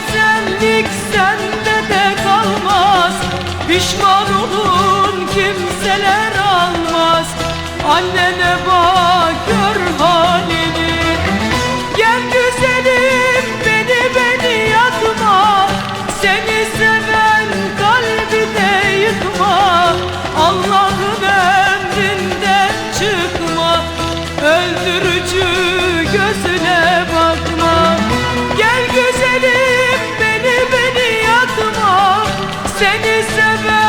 güzellik sende de kalmaz. Pişman olun kimseler almaz. Annene bak gör seni sever.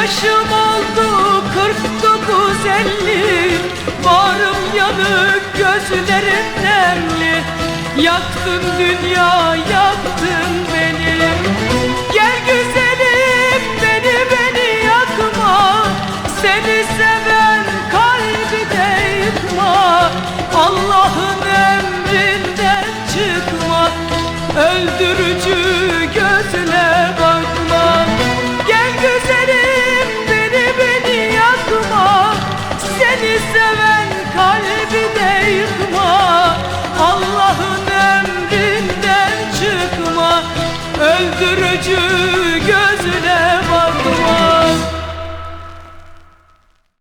yaşım oldu kırk dokuz elli. Varım yanık gözlerim nemli Yaktım dünyaya seven.